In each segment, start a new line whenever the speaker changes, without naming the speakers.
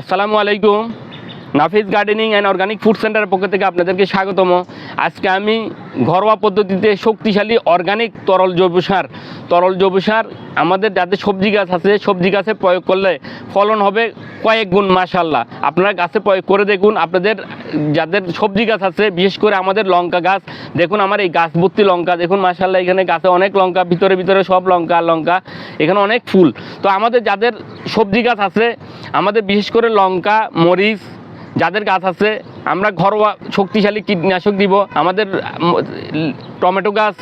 আসসালামু আলাইকুম। Nafiz gardening and organic food সেন্টারের পক্ষ থেকে আপনাদেরকে স্বাগতম। আজকে আমি ঘরোয়া পদ্ধতিতে শক্তিশালী অর্গানিক তরল জৈব সার। তরল জৈব সার আমাদের যাদের সবজি গাছ আছে, সবজি গাছে প্রয়োগ করলে ফলন হবে কয়েক গুণ মাশাল্লাহ আপনারা গাছে প্রয়োগ করে দেখুন, আপনাদের যাদের সবজি গাছ আছে, বিশেষ করে আমাদের লঙ্কা গাছ, দেখুন আমার এই গাছ ভর্তি লঙ্কা, দেখুন মাশাল্লাহ এখানে গাছে অনেক লঙ্কা, ভিতরে ভিতরে সব লঙ্কা লঙ্কা, এখানে অনেক ফুল। তো আমাদের যাদের সবজি গাছ আছে, আমাদের বিশেষ করে লঙ্কা, মরিচ যাদের গাছ আছে, আমরা ঘরোয়া শক্তিশালী কীটনাশক দিব। আমাদের টমেটো গাছ,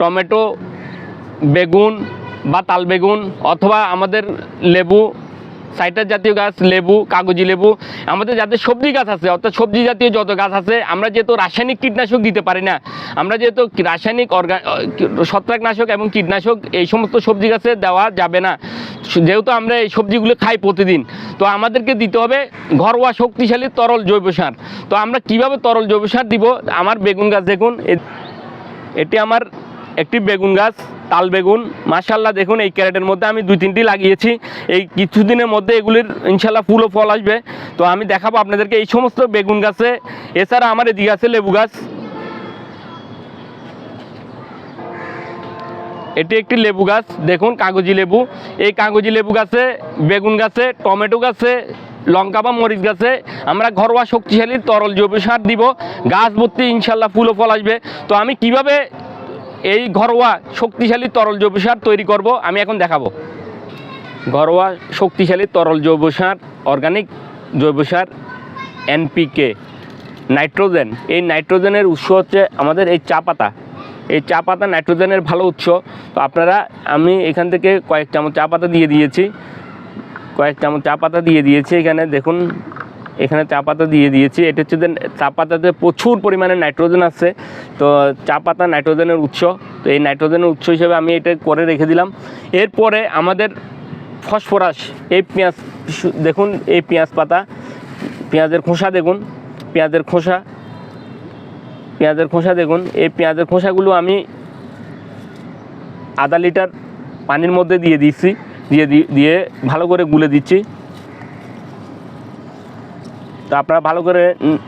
টমেটো, বেগুন বা তাল বেগুন অথবা আমাদের লেবু সাইটার জাতীয় গাছ, লেবু, কাগজি লেবু। আমাদের যাদের সবজি গাছ আছে, অর্থাৎ সবজি জাতীয় যত গাছ আছে, আমরা যেহেতু রাসায়নিক কীটনাশক দিতে পারি না, আমরা যেহেতু রাসায়নিক অর্গা ছত্রাকনাশক এবং কীটনাশক এই সমস্ত সবজি গাছে দেওয়া যাবে না। যেহেতু আমরা এই সবজিগুলো খাই প্রতিদিন তো আমাদেরকে দিতে হবে ঘরোয়া শক্তিশালী তরল জৈব সার। তো আমরা কীভাবে তরল জৈব সার দিব? আমার বেগুন গাছ দেখুন এটি আমার একটি বেগুন গাছ, তাল বেগুন। মাশাল্লাহ দেখুন, এই ক্যারেটের মধ্যে আমি দুই তিনটি লাগিয়েছি। এই কিছুদিনের মধ্যে এগুলির ইনশাল্লাহ ফুল ও ফল আসবে। তো আমি দেখাবো আপনাদেরকে এই সমস্ত বেগুন গাছে। এছাড়া আমার এদিকে আছে লেবু গাছ। এটি একটি লেবু গাছ। দেখুন, কাগজি লেবু। এই কাগজি লেবু গাছে, বেগুন গাছে, টমেটো গাছে, লঙ্কা বা মরিচ গাছে আমরা ঘরোয়া শক্তিশালী তরল জৈব সার দিব। গাছ ভর্তি ইনশাল্লাহ ফুল ও ফল আসবে। তো আমি কীভাবে এই ঘরোয়া শক্তিশালী তরল জৈব সার তৈরি করব, আমি এখন দেখাবো। ঘরোয়া শক্তিশালী তরল জৈব সার অর্গানিক জৈব সার এনপিকে নাইট্রোজেন এই নাইট্রোজেনের উৎস হচ্ছে আমাদের এই চা পাতা। এই চা পাতা নাইট্রোজেনের ভালো উৎস। তো আপনারা, আমি এখান থেকে কয়েক চামচ চা পাতা দিয়ে দিয়েছি। কয়েক চামচ চা পাতা দিয়ে দিয়েছি এখানে, দেখুন। এখানে চা পাতা দিয়ে দিয়েছি। এটা হচ্ছে চা পাতাতে প্রচুর পরিমাণে নাইট্রোজেন আছে। তো চা পাতা নাইট্রোজেনের উৎস। তো এই নাইট্রোজেনের উৎস হিসেবে আমি এটা করে রেখে দিলাম। এরপরে আমাদের ফসফরাস, এই পেঁয়াজ, দেখুন, এই পেঁয়াজ পাতা, পেঁয়াজের খোসা দেখুন, পেঁয়াজের খোসা। পেঁয়াজের খোসা দেখুন, এই পেঁয়াজের খোসাগুলো আমি আধা লিটার পানির মধ্যে দিয়ে দিচ্ছি দিয়ে দিয়ে ভালো করে গুলে দিচ্ছি। তো আপনারা ভালো করে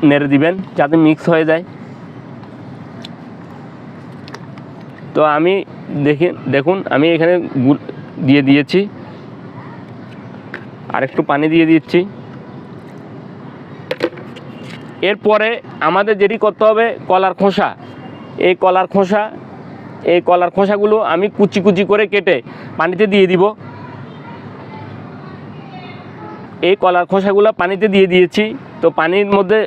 নেড়ে দিবেন যাতে মিক্স হয়ে যায়। তো আমি দেখি, দেখুন, আমি এখানে দিয়ে দিয়েছি। আর একটু পানি দিয়ে দিচ্ছি। এরপরে আমাদের যেটি করতে হবে, কলার খোসা। এই কলার খোসা, এই কলার খোসাগুলো আমি কুচি কুচি করে কেটে পানিতে দিয়ে দিব। এই কলার খোসাগুলো পানিতে দিয়ে দিয়েছি, তো পানির মধ্যে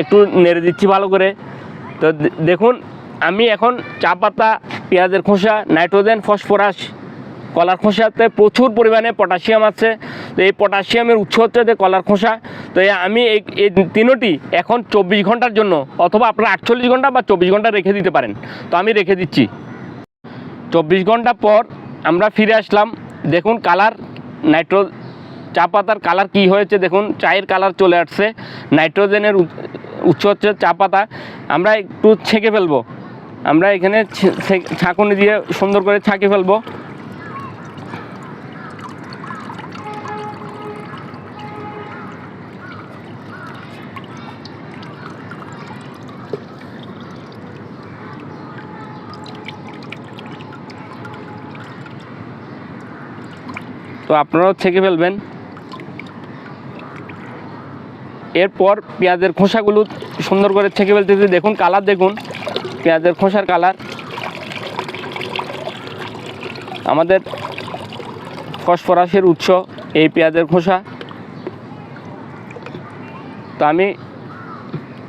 একটু নেড়ে দিচ্ছি ভালো করে। তো দেখুন, আমি এখন চা পাতা, পেঁয়াজের খোসা, নাইট্রোজেন, ফসফরাস কলার খোসাতে প্রচুর পরিমাণে পটাশিয়াম আছে। তো এই পটাশিয়ামের উৎস হচ্ছে যে কলার খোসা। তো আমি এই এই তিনোটি এখন চব্বিশ ঘণ্টার জন্য অথবা আপনারা আটচল্লিশ ঘণ্টা বা চব্বিশ ঘণ্টা রেখে দিতে পারেন। তো আমি রেখে দিচ্ছি। চব্বিশ ঘণ্টা পর আমরা ফিরে আসলাম। দেখুন কালার নাইট্রো, চা পাতার কালার কী হয়েছে দেখুন, চায়ের কালার চলে আসছে। নাইট্রোজেনের উৎস হচ্ছে চা পাতা। আমরা একটু ছেঁকে ফেলব। আমরা এখানে ছাঁকুনি দিয়ে সুন্দর করে ছাঁকে ফেলব। তো আপনারাও ছেঁকে ফেলবেন। এরপর পেঁয়াজের খোসাগুলো সুন্দর করে ছেঁকে ফেলতেছি। দেখুন, কালার দেখুন, পেঁয়াজের খোসার কালার। আমাদের ফসফরাসের উৎস এই পেঁয়াজের খোসা। তো আমি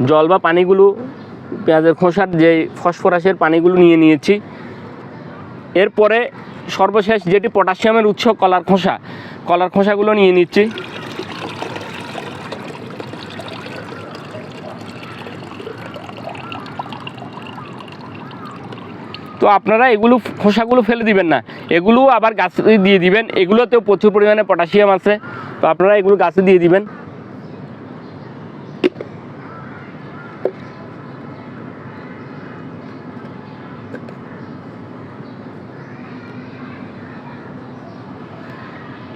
জল বা পানিগুলো, পেঁয়াজের খোসার যে ফসফরাসের পানিগুলো নিয়ে নিয়েছি। এরপরে সর্বশেষ যেটি পটাশিয়ামের উৎস, কলার খোসা। কলার খোসাগুলো নিয়ে নিচ্ছি। তো আপনারা এগুলো খোসাগুলো ফেলে দিবেন না। এগুলো আবার গাছে দিয়ে দিবেন। এগুলোতেও প্রচুর পরিমাণে পটাশিয়াম আছে। তো আপনারা এগুলো গাছে দিয়ে দিবেন।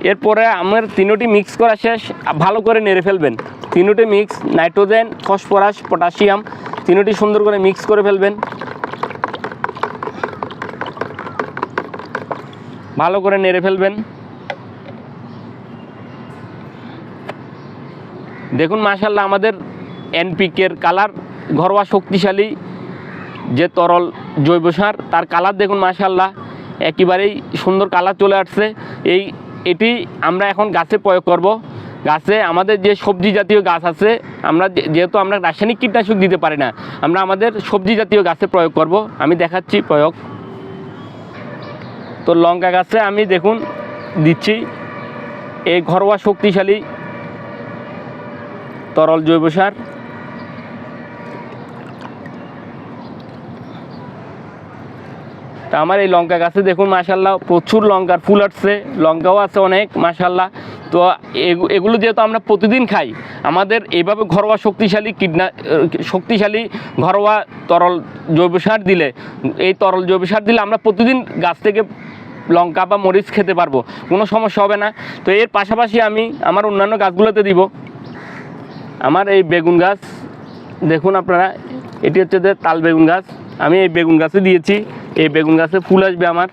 এরপরে আমার তিনোটি মিক্স করা শেষ, ভালো করে নেড়ে ফেলবেন। তিনোটি মিক্স নাইট্রোজেন ফসফরাস পটাশিয়াম তিনোটি সুন্দর করে মিক্স করে ফেলবেন। ভালো করে নেড়ে ফেলবেন। দেখুন মাশাল্লাহ আমাদের এনপিকের কালার ঘরোয়া শক্তিশালী, যে তরল জৈব সার, তার কালার দেখুন মাশাল্লাহ একেবারেই সুন্দর কালার চলে আসছে। এই এটি আমরা এখন গাছে প্রয়োগ করব। গাছে আমাদের যে সবজি জাতীয় গাছ আছে, আমরা যেহেতু আমরা রাসায়নিক কীটনাশক দিতে পারি না, আমরা আমাদের সবজি জাতীয় গাছে প্রয়োগ করব। আমি দেখাচ্ছি প্রয়োগ। তো লঙ্কা গাছে আমি দেখুন দিচ্ছি এই ঘরোয়া শক্তিশালী তরল জৈব সার। তা আমার এই লঙ্কা গাছে দেখুন মাশাল্লাহ প্রচুর লঙ্কার ফুল আসছে, লঙ্কাও আছে অনেক মাশাল্লাহ তো এগু- এগুলো যেহেতু আমরা প্রতিদিন খাই, আমাদের এইভাবে ঘরোয়া শক্তিশালী কীটনা শক্তিশালী ঘরোয়া তরল জৈব সার দিলে, এই তরল জৈব সার দিলে আমরা প্রতিদিন গাছ থেকে লঙ্কা বা মরিচ খেতে পারব, কোনো সমস্যা হবে না। তো এর পাশাপাশি আমি আমার অন্যান্য গাছগুলোতে দিব। আমার এই বেগুন গাছ, দেখুন আপনারা, এটি হচ্ছে যে তাল বেগুন গাছ, আমি এই বেগুন গাছে দিয়েছি। এই বেগুন গাছে ফুল আসবে আমার।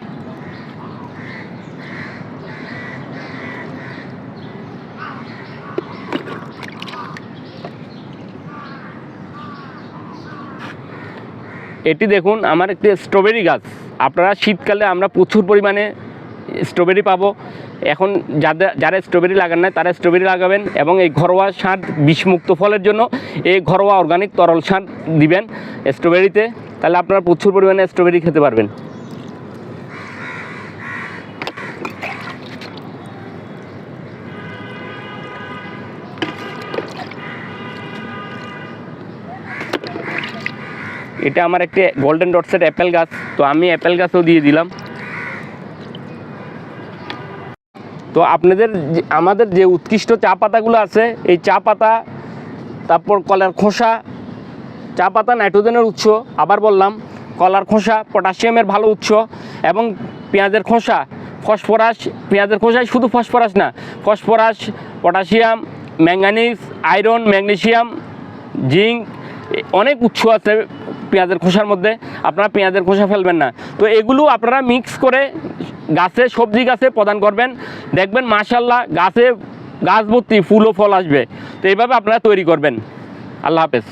এটি দেখুন, আমার একটি স্ট্রবেরি গাছ। আপনারা শীতকালে আমরা প্রচুর পরিমাণে স্ট্রবেরি পাবো। এখন যাদের, যারা স্ট্রবেরি লাগান না তারা স্ট্রবেরি লাগাবেন এবং এই ঘরোয়া সার বিষমুক্ত ফলের জন্য এই ঘরোয়া অর্গানিক তরল সার দিবেন স্ট্রবেরিতে তাহলে আপনারা প্রচুর পরিমাণে স্ট্রবেরি খেতে পারবেন। এটা আমার একটি গোল্ডেন ডটসের অ্যাপেল গাছ, তো আমি অ্যাপেল গাছও দিয়ে দিলাম। তো আপনাদের আমাদের যে উৎকৃষ্ট চা পাতাগুলো আছে, এই চা পাতা, তারপর কলার খোসা চা পাতা নাইট্রোজেনের উৎস, আবার বললাম, কলার খোসা, পটাশিয়ামের ভালো উৎস এবং পেঁয়াজের খোসা। ফসফরাস, পেঁয়াজের খোসায় শুধু ফসফরাস না, phosphorus, potassium, manganese, iron magnesium zinc, অনেক উৎস আছে পেঁয়াজের খোসার মধ্যে, আপনারা পেঁয়াজের খোসা ফেলবেন না। তো এগুলো আপনারা মিক্স করে গাছে, সবজি গাছে প্রদান করবেন। দেখবেন মাশাল্লাহ গাছে গাছ ভর্তি ফুল ও ফল আসবে। তো এইভাবে আপনারা তৈরি করবেন। আল্লাহ হাফেজ।